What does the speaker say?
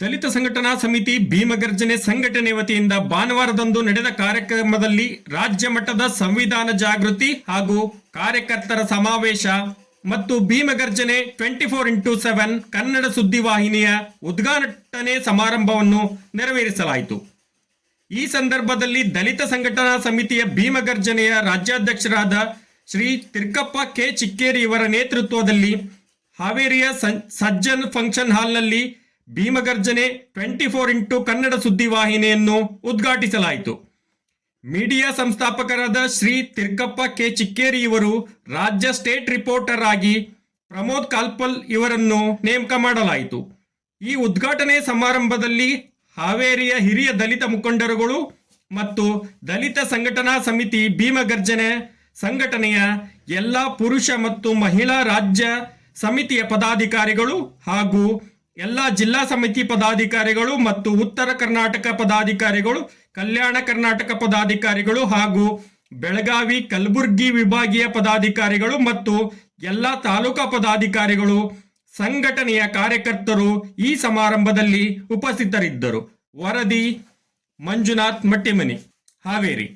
ದಲಿತ ಸಂಘಟನಾ ಸಮಿತಿ ಭೀಮಗರ್ಜನೆ ಸಂಘಟನೆ ವತಿಯಿಂದ ಭಾನುವಾರದಂದು ನಡೆದ ಕಾರ್ಯಕ್ರಮದಲ್ಲಿ ರಾಜ್ಯ ಮಟ್ಟದ ಸಂವಿಧಾನ ಜಾಗೃತಿ ಹಾಗೂ ಕಾರ್ಯಕರ್ತರ ಸಮಾವೇಶ ಮತ್ತು Bheemagarjane twenty four into seven Kannada ಸುದ್ದಿವಾಹಿನಿಯ ಉದ್ಘಾಟನೆ ಸಮಾರಂಭವನ್ನು ನೆರವೇರಿಸಲಾಯಿತು. ಈ ಸಂದರ್ಭದಲ್ಲಿ ದಲಿತ ಸಂಘಟನಾ ಸಮಿತಿಯ ಭೀಮಗರ್ಜನೆಯ ರಾಜ್ಯಾಧ್ಯಕ್ಷರಾದ ಶ್ರೀ ತಿರ್ಕಪ್ಪ ಕೆ ಚಿಕ್ಕೇರಿ ಇವರ ನೇತೃತ್ವದಲ್ಲಿ ಹಾವೇರಿಯ ಸಜ್ಜನ್ ಫಂಕ್ಷನ್ ಹಾಲ್ನಲ್ಲಿ Bheemagarjane twenty four into Kannada ಸುದ್ದಿವಾಹಿನಿಯನ್ನು ಉದ್ಘಾಟಿಸಲಾಯಿತು. ಮೀಡಿಯಾ ಸಂಸ್ಥಾಪಕರಾದ ಶ್ರೀ ತಿರ್ಗಪ್ಪ ಕೆ ಚಿಕ್ಕೇರಿ ಇವರು ರಾಜ್ಯ ಸ್ಟೇಟ್ ರಿಪೋರ್ಟರ್ ಆಗಿ ಪ್ರಮೋದ್ ಕಾಲ್ಪಲ್ ಇವರನ್ನು ನೇಮಕ ಮಾಡಲಾಯಿತು. ಈ ಉದ್ಘಾಟನೆ ಸಮಾರಂಭದಲ್ಲಿ ಹಾವೇರಿಯ ಹಿರಿಯ ದಲಿತ ಮುಖಂಡರುಗಳು ಮತ್ತು ದಲಿತ ಸಂಘಟನಾ ಸಮಿತಿ ಭೀಮಗರ್ಜನೆ ಸಂಘಟನೆಯ ಎಲ್ಲ ಪುರುಷ ಮತ್ತು ಮಹಿಳಾ ರಾಜ್ಯ ಸಮಿತಿಯ ಪದಾಧಿಕಾರಿಗಳು ಹಾಗೂ ಎಲ್ಲ ಜಿಲ್ಲಾ ಸಮಿತಿ ಪದಾಧಿಕಾರಿಗಳು ಮತ್ತು ಉತ್ತರ ಕರ್ನಾಟಕ ಪದಾಧಿಕಾರಿಗಳು, ಕಲ್ಯಾಣ ಕರ್ನಾಟಕ ಪದಾಧಿಕಾರಿಗಳು ಹಾಗೂ ಬೆಳಗಾವಿ, ಕಲಬುರ್ಗಿ ವಿಭಾಗೀಯ ಪದಾಧಿಕಾರಿಗಳು ಮತ್ತು ಎಲ್ಲ ತಾಲೂಕಾ ಪದಾಧಿಕಾರಿಗಳು, ಸಂಘಟನೆಯ ಕಾರ್ಯಕರ್ತರು ಈ ಸಮಾರಂಭದಲ್ಲಿ ಉಪಸ್ಥಿತರಿದ್ದರು. ವರದಿ, ಮಂಜುನಾಥ್ ಮಟ್ಟಿಮನಿ, ಹಾವೇರಿ.